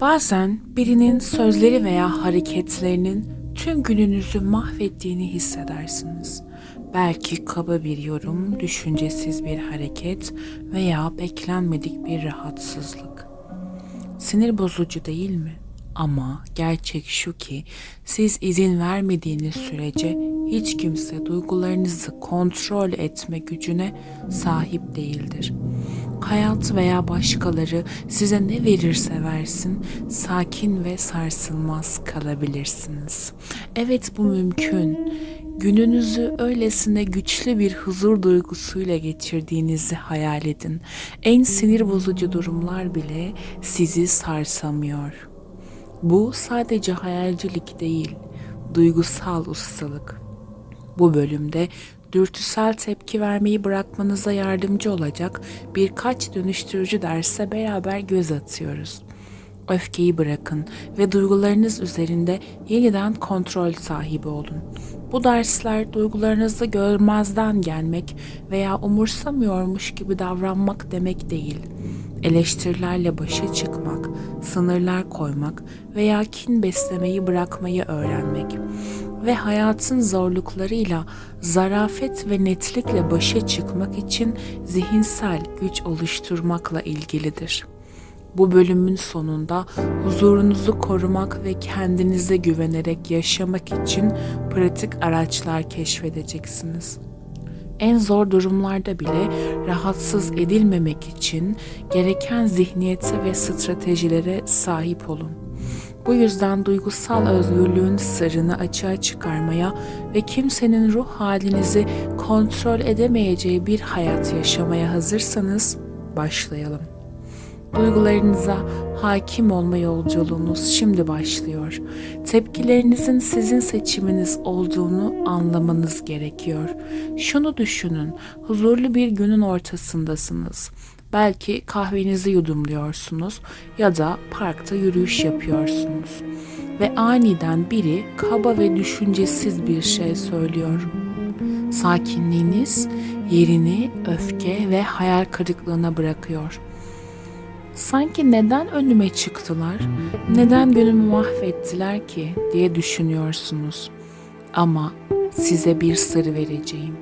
Bazen birinin sözleri veya hareketlerinin tüm gününüzü mahvettiğini hissedersiniz. Belki kaba bir yorum, düşüncesiz bir hareket veya beklenmedik bir rahatsızlık. Sinir bozucu değil mi? Ama gerçek şu ki siz izin vermediğiniz sürece hiç kimse duygularınızı kontrol etme gücüne sahip değildir. Hayat veya başkaları size ne verirse versin sakin ve sarsılmaz kalabilirsiniz. Evet bu mümkün. Gününüzü öylesine güçlü bir huzur duygusuyla geçirdiğinizi hayal edin. En sinir bozucu durumlar bile sizi sarsamıyor. Bu sadece hayalcilik değil, duygusal ustalık. Bu bölümde dürtüsel tepki vermeyi bırakmanıza yardımcı olacak birkaç dönüştürücü derse beraber göz atıyoruz. Öfkeyi bırakın ve duygularınız üzerinde yeniden kontrol sahibi olun. Bu dersler duygularınızı görmezden gelmek veya umursamıyormuş gibi davranmak demek değil. Eleştirilerle başa çıkmak, sınırlar koymak veya kin beslemeyi bırakmayı öğrenmek ve hayatın zorluklarıyla zarafet ve netlikle başa çıkmak için zihinsel güç oluşturmakla ilgilidir. Bu bölümün sonunda huzurunuzu korumak ve kendinize güvenerek yaşamak için pratik araçlar keşfedeceksiniz. En zor durumlarda bile rahatsız edilmemek için gereken zihniyete ve stratejilere sahip olun. Bu yüzden duygusal özgürlüğün sırrını açığa çıkarmaya ve kimsenin ruh halinizi kontrol edemeyeceği bir hayat yaşamaya hazırsanız başlayalım. Duygularınıza hakim olma yolculuğunuz şimdi başlıyor. Tepkilerinizin sizin seçiminiz olduğunu anlamanız gerekiyor. Şunu düşünün, huzurlu bir günün ortasındasınız. Belki kahvenizi yudumluyorsunuz ya da parkta yürüyüş yapıyorsunuz. Ve aniden biri kaba ve düşüncesiz bir şey söylüyor. Sakinliğiniz yerini öfke ve hayal kırıklığına bırakıyor. Sanki neden önüme çıktılar, neden günümü mahvettiler ki diye düşünüyorsunuz. Ama size bir sır vereceğim.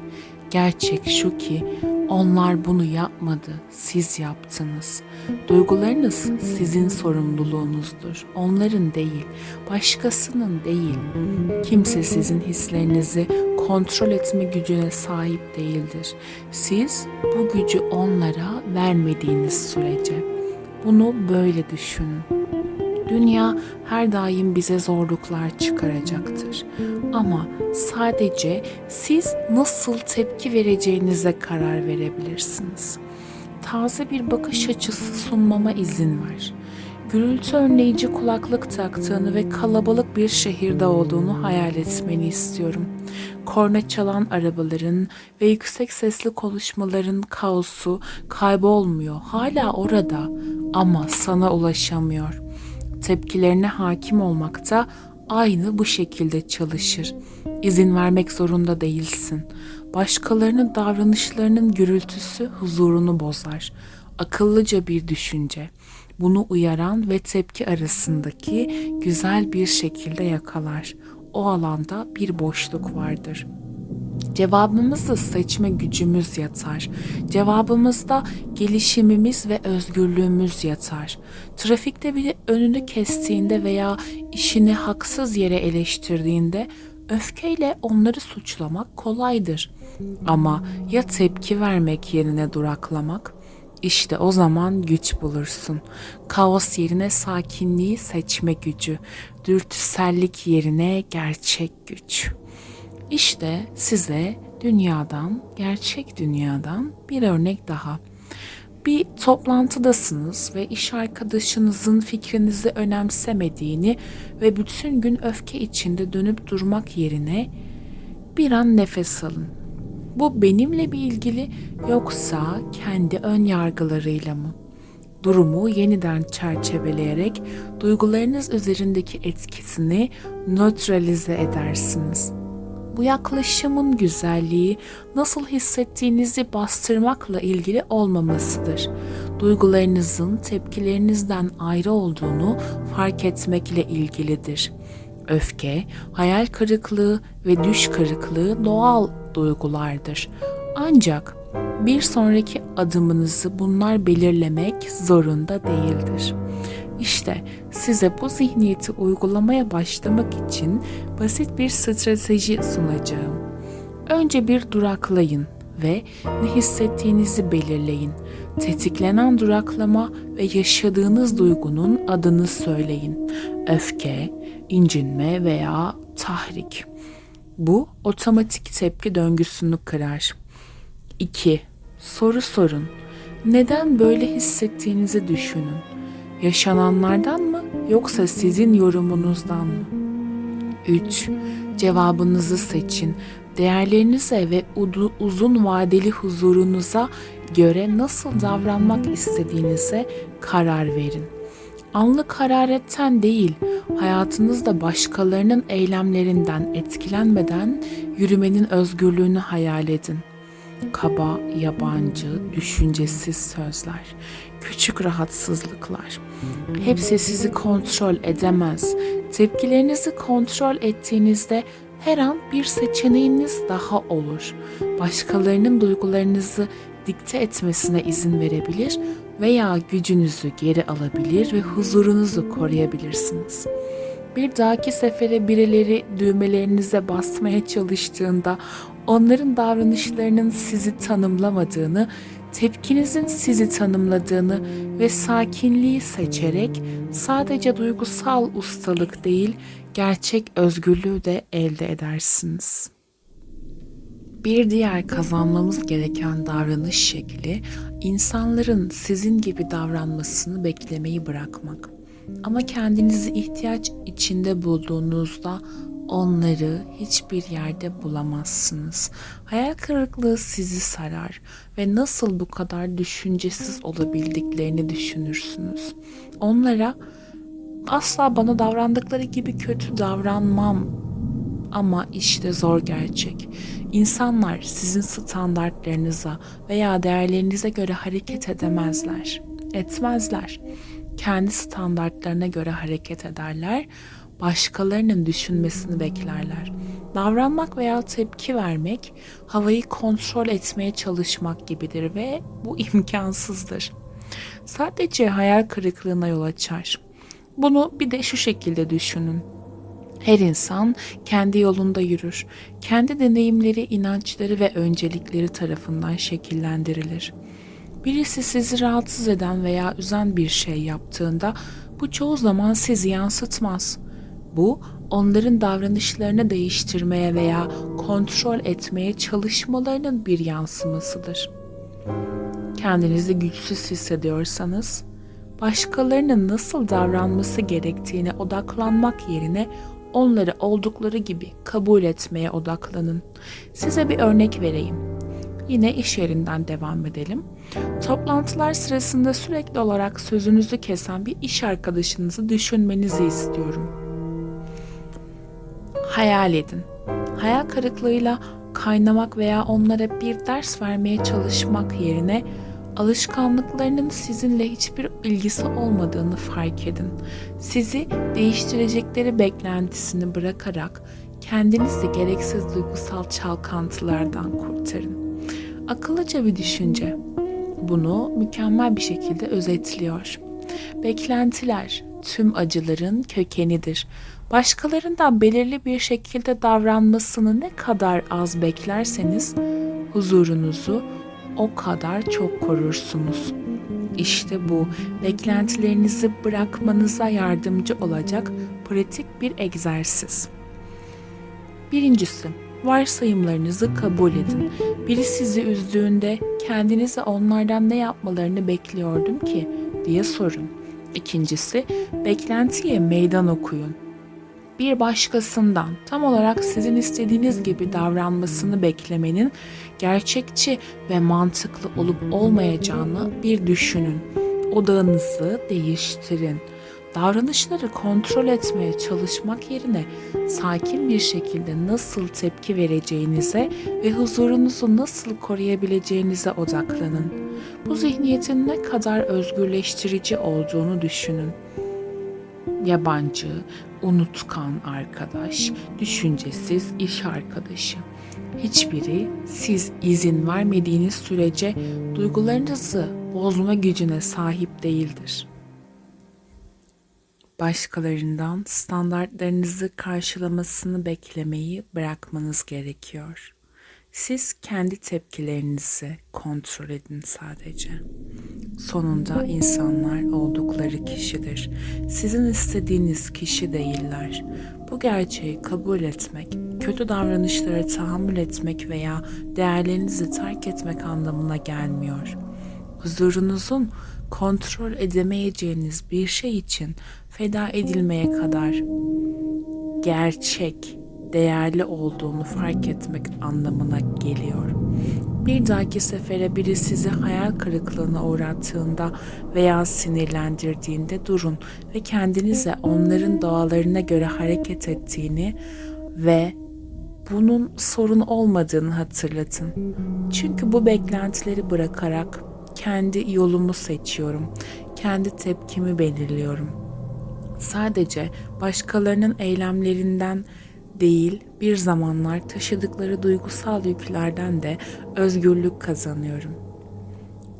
Gerçek şu ki onlar bunu yapmadı, siz yaptınız. Duygularınız sizin sorumluluğunuzdur. Onların değil, başkasının değil. Kimse sizin hislerinizi kontrol etme gücüne sahip değildir. Siz bu gücü onlara vermediğiniz sürece. Bunu böyle düşünün. Dünya her daim bize zorluklar çıkaracaktır. Ama sadece siz nasıl tepki vereceğinize karar verebilirsiniz. Taze bir bakış açısı sunmama izin ver. Gürültü önleyici kulaklık taktığını ve kalabalık bir şehirde olduğunu hayal etmeni istiyorum. Korna çalan arabaların ve yüksek sesli konuşmaların kaosu kaybolmuyor. Hala orada ama sana ulaşamıyor. Tepkilerine hakim olmak da aynı bu şekilde çalışır. İzin vermek zorunda değilsin. Başkalarının davranışlarının gürültüsü huzurunu bozar. Akıllıca bir düşünce. Bunu uyaran ve tepki arasındaki güzel bir şekilde yakalar. O alanda bir boşluk vardır.'' Cevabımızı seçme gücümüz yatar. Cevabımızda gelişimimiz ve özgürlüğümüz yatar. Trafikte bir önünü kestiğinde veya işini haksız yere eleştirdiğinde öfkeyle onları suçlamak kolaydır. Ama ya tepki vermek yerine duraklamak? İşte o zaman güç bulursun. Kaos yerine sakinliği seçme gücü, dürtüsellik yerine gerçek güç.'' İşte size dünyadan, gerçek dünyadan bir örnek daha. Bir toplantıdasınız ve iş arkadaşınızın fikrinizi önemsemediğini ve bütün gün öfke içinde dönüp durmak yerine bir an nefes alın. Bu benimle mi ilgili yoksa kendi ön yargılarıyla mı? Durumu yeniden çerçeveleyerek duygularınız üzerindeki etkisini nötralize edersiniz.'' Bu yaklaşımın güzelliği nasıl hissettiğinizi bastırmakla ilgili olmamasıdır. duygularınızın tepkilerinizden ayrı olduğunu fark etmekle ilgilidir. Öfke, hayal kırıklığı ve düş kırıklığı doğal duygulardır. Ancak bir sonraki adımınızı bunlar belirlemek zorunda değildir. İşte size bu zihniyeti uygulamaya başlamak için basit bir strateji sunacağım. Önce bir duraklayın ve ne hissettiğinizi belirleyin. Tetiklenen duraklama ve yaşadığınız duygunun adını söyleyin. Öfke, incinme veya tahrik. Bu otomatik tepki döngüsünü kırar. 2. Soru sorun. Neden böyle hissettiğinizi düşünün. Yaşananlardan mı yoksa sizin yorumunuzdan mı? 3. Cevabınızı seçin. Değerlerinize ve uzun vadeli huzurunuza göre nasıl davranmak istediğinize karar verin. Anlık hararetten değil, hayatınızda başkalarının eylemlerinden etkilenmeden yürümenin özgürlüğünü hayal edin. Kaba, yabancı, düşüncesiz sözler, küçük rahatsızlıklar. Hepsi sizi kontrol edemez. Tepkilerinizi kontrol ettiğinizde her an bir seçeneğiniz daha olur. Başkalarının duygularınızı dikte etmesine izin verebilir veya gücünüzü geri alabilir ve huzurunuzu koruyabilirsiniz. Bir dahaki sefere birileri düğmelerinize basmaya çalıştığında onların davranışlarının sizi tanımlamadığını, tepkinizin sizi tanımladığını ve sakinliği seçerek sadece duygusal ustalık değil, gerçek özgürlüğü de elde edersiniz. Bir diğer kazanmamız gereken davranış şekli insanların sizin gibi davranmasını beklemeyi bırakmak. Ama kendinizi ihtiyaç içinde bulduğunuzda onları hiçbir yerde bulamazsınız. Hayal kırıklığı sizi sarar ve nasıl bu kadar düşüncesiz olabildiklerini düşünürsünüz. Onlara asla bana davrandıkları gibi kötü davranmam ama işte zor gerçek. İnsanlar sizin standartlarınıza veya değerlerinize göre hareket edemezler. Etmezler. Kendi standartlarına göre hareket ederler. Başkalarının düşünmesini beklerler. Davranmak veya tepki vermek havayı kontrol etmeye çalışmak gibidir ve bu imkansızdır. Sadece hayal kırıklığına yol açar. Bunu bir de şu şekilde düşünün. Her insan kendi yolunda yürür. Kendi deneyimleri, inançları ve öncelikleri tarafından şekillendirilir. Birisi sizi rahatsız eden veya üzen bir şey yaptığında bu çoğu zaman sizi yansıtmaz. Bu onların davranışlarını değiştirmeye veya kontrol etmeye çalışmalarının bir yansımasıdır. Kendinizi güçsüz hissediyorsanız, başkalarının nasıl davranması gerektiğine odaklanmak yerine onları oldukları gibi kabul etmeye odaklanın. Size bir örnek vereyim. Yine iş yerinden devam edelim. Toplantılar sırasında sürekli olarak sözünüzü kesen bir iş arkadaşınızı düşünmenizi istiyorum. Hayal edin. Hayal kırıklığıyla kaynamak veya onlara bir ders vermeye çalışmak yerine alışkanlıklarının sizinle hiçbir ilgisi olmadığını fark edin. Sizi değiştirecekleri beklentisini bırakarak kendinizi gereksiz duygusal çalkantılardan kurtarın. Akıllıca bir düşünce. Bunu mükemmel bir şekilde özetliyor. Beklentiler tüm acıların kökenidir. Başkalarından belirli bir şekilde davranmasını ne kadar az beklerseniz huzurunuzu o kadar çok korursunuz. İşte bu beklentilerinizi bırakmanıza yardımcı olacak pratik bir egzersiz. Birincisi, varsayımlarınızı kabul edin. Biri sizi üzdüğünde kendinize onlardan ne yapmalarını bekliyordum ki diye sorun. İkincisi, beklentiye meydan okuyun bir başkasından tam olarak sizin istediğiniz gibi davranmasını beklemenin gerçekçi ve mantıklı olup olmayacağını bir düşünün. Odağınızı değiştirin. Davranışları kontrol etmeye çalışmak yerine sakin bir şekilde nasıl tepki vereceğinize ve huzurunuzu nasıl koruyabileceğinize odaklanın. Bu zihniyetin ne kadar özgürleştirici olduğunu düşünün. Yabancı, unutkan arkadaş, düşüncesiz iş arkadaşı. Hiçbiri siz izin vermediğiniz sürece duygularınızı bozma gücüne sahip değildir. Başkalarından standartlarınızı karşılamasını beklemeyi bırakmanız gerekiyor. Siz kendi tepkilerinizi kontrol edin sadece. Sonunda insanlar oldukları kişidir. Sizin istediğiniz kişi değiller. Bu gerçeği kabul etmek, kötü davranışlara tahammül etmek veya değerlerinizi terk etmek anlamına gelmiyor. Huzurunuzun kontrol edemeyeceğiniz bir şey için feda edilmeye kadar gerçek, değerli olduğunu fark etmek anlamına geliyor. Bir dahaki sefere biri sizi hayal kırıklığına uğrattığında veya sinirlendirdiğinde durun ve kendinize onların doğalarına göre hareket ettiğini ve bunun sorun olmadığını hatırlatın. Çünkü bu beklentileri bırakarak kendi yolumu seçiyorum. Kendi tepkimi belirliyorum. Sadece başkalarının eylemlerinden değil, bir zamanlar taşıdıkları duygusal yüklerden de özgürlük kazanıyorum.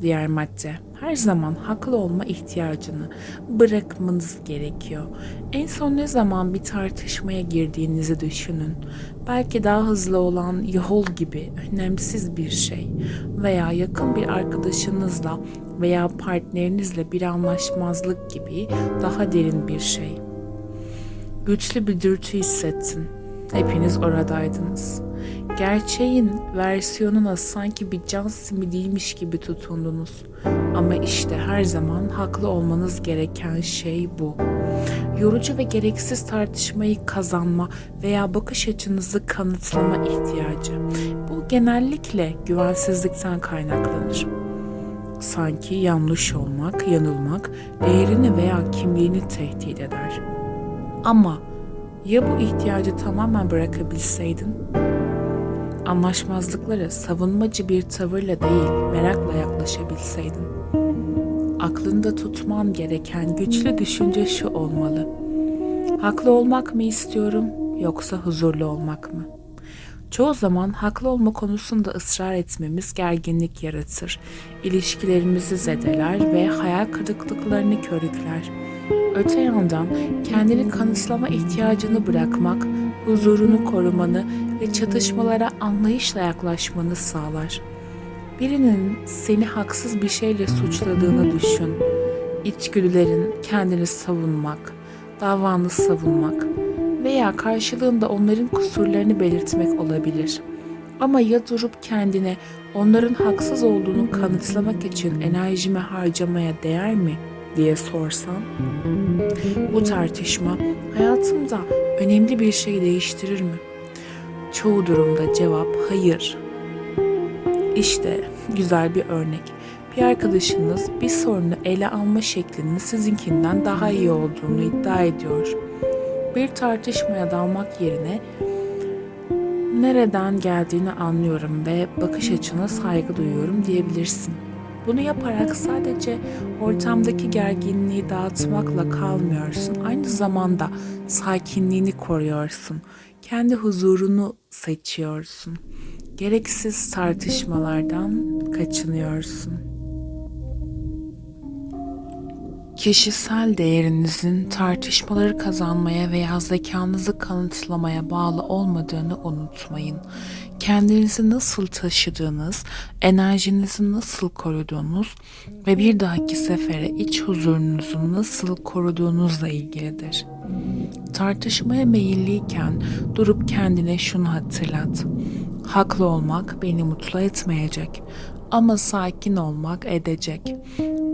Diğer madde, her zaman haklı olma ihtiyacını bırakmanız gerekiyor. En son ne zaman bir tartışmaya girdiğinizi düşünün. Belki daha hızlı olan yol gibi önemsiz bir şey veya yakın bir arkadaşınızla veya partnerinizle bir anlaşmazlık gibi daha derin bir şey. Güçlü bir dürtü hissettin. Hepiniz oradaydınız. Gerçeğin versiyonuna sanki bir can simidiymiş gibi tutundunuz. Ama işte her zaman haklı olmanız gereken şey bu. Yorucu ve gereksiz tartışmayı kazanma veya bakış açınızı kanıtlama ihtiyacı. Bu genellikle güvensizlikten kaynaklanır. Sanki yanlış olmak, yanılmak değerini veya kimliğini tehdit eder. Ama ya bu ihtiyacı tamamen bırakabilseydin? Anlaşmazlıklara savunmacı bir tavırla değil, merakla yaklaşabilseydin. Aklında tutman gereken güçlü düşünce şu olmalı. Haklı olmak mı istiyorum yoksa huzurlu olmak mı? Çoğu zaman haklı olma konusunda ısrar etmemiz gerginlik yaratır, ilişkilerimizi zedeler ve hayal kırıklıklarını körükler. Öte yandan kendini kanıtlama ihtiyacını bırakmak, huzurunu korumanı ve çatışmalara anlayışla yaklaşmanı sağlar. Birinin seni haksız bir şeyle suçladığını düşün. İçgüdülerin kendini savunmak, davanı savunmak veya karşılığında onların kusurlarını belirtmek olabilir. Ama ya durup kendine onların haksız olduğunu kanıtlamak için enerjimi harcamaya değer mi diye sorsan, bu tartışma hayatımda önemli bir şey değiştirir mi? Çoğu durumda cevap hayır. İşte güzel bir örnek. Bir arkadaşınız bir sorunu ele alma şeklinin sizinkinden daha iyi olduğunu iddia ediyor. Bir tartışmaya dalmak yerine nereden geldiğini anlıyorum ve bakış açına saygı duyuyorum diyebilirsin. Bunu yaparak sadece ortamdaki gerginliği dağıtmakla kalmıyorsun. Aynı zamanda sakinliğini koruyorsun. Kendi huzurunu seçiyorsun. Gereksiz tartışmalardan kaçınıyorsun. Kişisel değerinizin tartışmaları kazanmaya veya zekanızı kanıtlamaya bağlı olmadığını unutmayın. Kendinizi nasıl taşıdığınız, enerjinizi nasıl koruduğunuz ve bir dahaki sefere iç huzurunuzu nasıl koruduğunuzla ilgilidir. Tartışmaya meyilliyken durup kendine şunu hatırlat. Haklı olmak beni mutlu etmeyecek ama sakin olmak edecek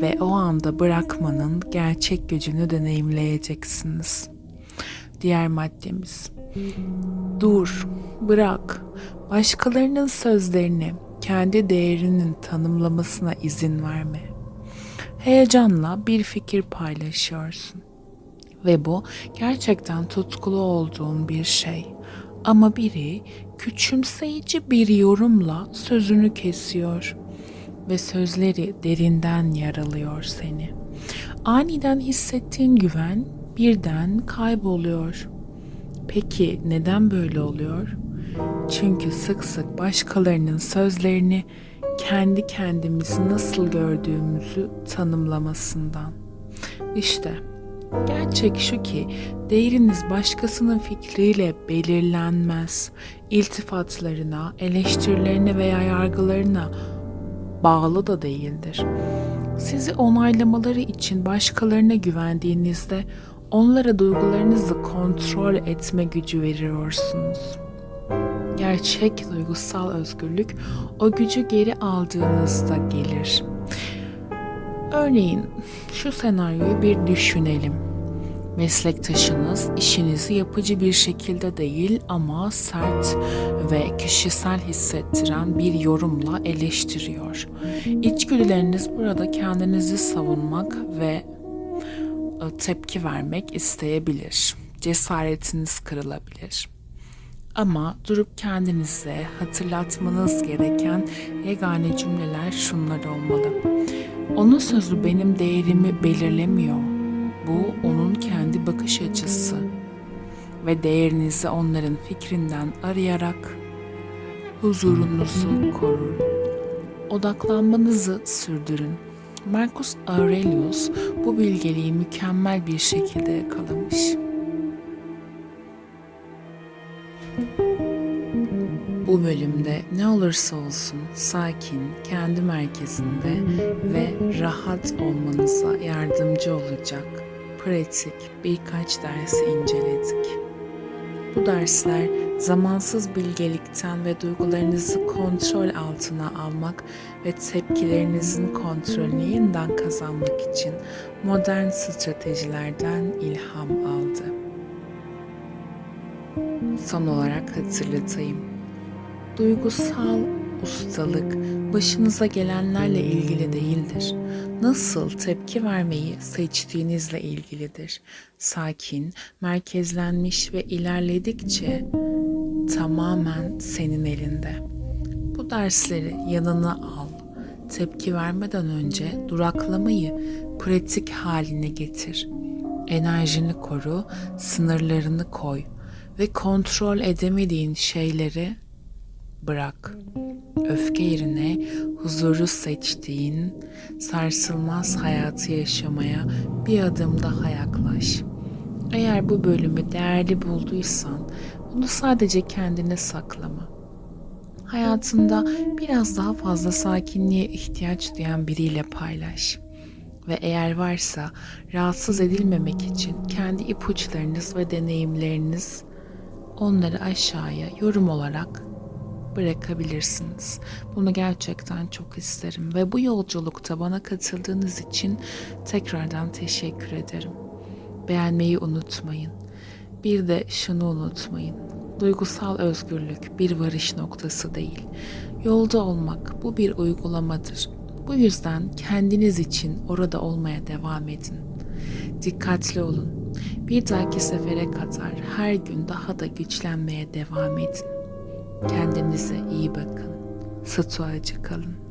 ve o anda bırakmanın gerçek gücünü deneyimleyeceksiniz. Diğer maddemiz. Dur, bırak. Başkalarının sözlerini kendi değerinin tanımlamasına izin verme. Heyecanla bir fikir paylaşıyorsun. Ve bu gerçekten tutkulu olduğun bir şey. Ama biri küçümseyici bir yorumla sözünü kesiyor ve sözleri derinden yaralıyor seni. Aniden hissettiğin güven birden kayboluyor. Peki neden böyle oluyor? Çünkü sık sık başkalarının sözlerini kendi kendimizi nasıl gördüğümüzü tanımlamasından. İşte gerçek şu ki değeriniz başkasının fikriyle belirlenmez. İltifatlarına, eleştirilerine veya yargılarına bağlı da değildir. Sizi onaylamaları için başkalarına güvendiğinizde onlara duygularınızı kontrol etme gücü veriyorsunuz. Gerçek duygusal özgürlük o gücü geri aldığınızda gelir. Örneğin şu senaryoyu bir düşünelim. Meslektaşınız işinizi yapıcı bir şekilde değil ama sert ve kişisel hissettiren bir yorumla eleştiriyor. İçgüdüleriniz burada kendinizi savunmak ve e, tepki vermek isteyebilir. Cesaretiniz kırılabilir. Ama durup kendinize hatırlatmanız gereken yegane cümleler şunlar olmalı. Onun sözü benim değerimi belirlemiyor. Bu onun kendi bakış açısı ve değerinizi onların fikrinden arayarak huzurunuzu korun. Odaklanmanızı sürdürün. Marcus Aurelius bu bilgeliği mükemmel bir şekilde yakalamış. Bu bölümde ne olursa olsun sakin, kendi merkezinde ve rahat olmanıza yardımcı olacak pratik birkaç dersi inceledik. Bu dersler zamansız bilgelikten ve duygularınızı kontrol altına almak ve tepkilerinizin kontrolünü yeniden kazanmak için modern stratejilerden ilham aldı. Son olarak hatırlatayım. Duygusal ustalık başınıza gelenlerle ilgili değildir. Nasıl tepki vermeyi seçtiğinizle ilgilidir. Sakin, merkezlenmiş ve ilerledikçe tamamen senin elinde. Bu dersleri yanına al. Tepki vermeden önce duraklamayı pratik haline getir. Enerjini koru, sınırlarını koy ve kontrol edemediğin şeyleri bırak. Öfke yerine huzuru seçtiğin sarsılmaz hayatı yaşamaya bir adım daha yaklaş. Eğer bu bölümü değerli bulduysan bunu sadece kendine saklama. Hayatında biraz daha fazla sakinliğe ihtiyaç duyan biriyle paylaş. Ve eğer varsa rahatsız edilmemek için kendi ipuçlarınız ve deneyimleriniz onları aşağıya yorum olarak bırakabilirsiniz. Bunu gerçekten çok isterim ve bu yolculukta bana katıldığınız için tekrardan teşekkür ederim. Beğenmeyi unutmayın. Bir de şunu unutmayın. Duygusal özgürlük bir varış noktası değil. Yolda olmak bu bir uygulamadır. Bu yüzden kendiniz için orada olmaya devam edin. Dikkatli olun. Bir dahaki sefere kadar her gün daha da güçlenmeye devam edin. Kendinize iyi bakın. Stoacı kalın.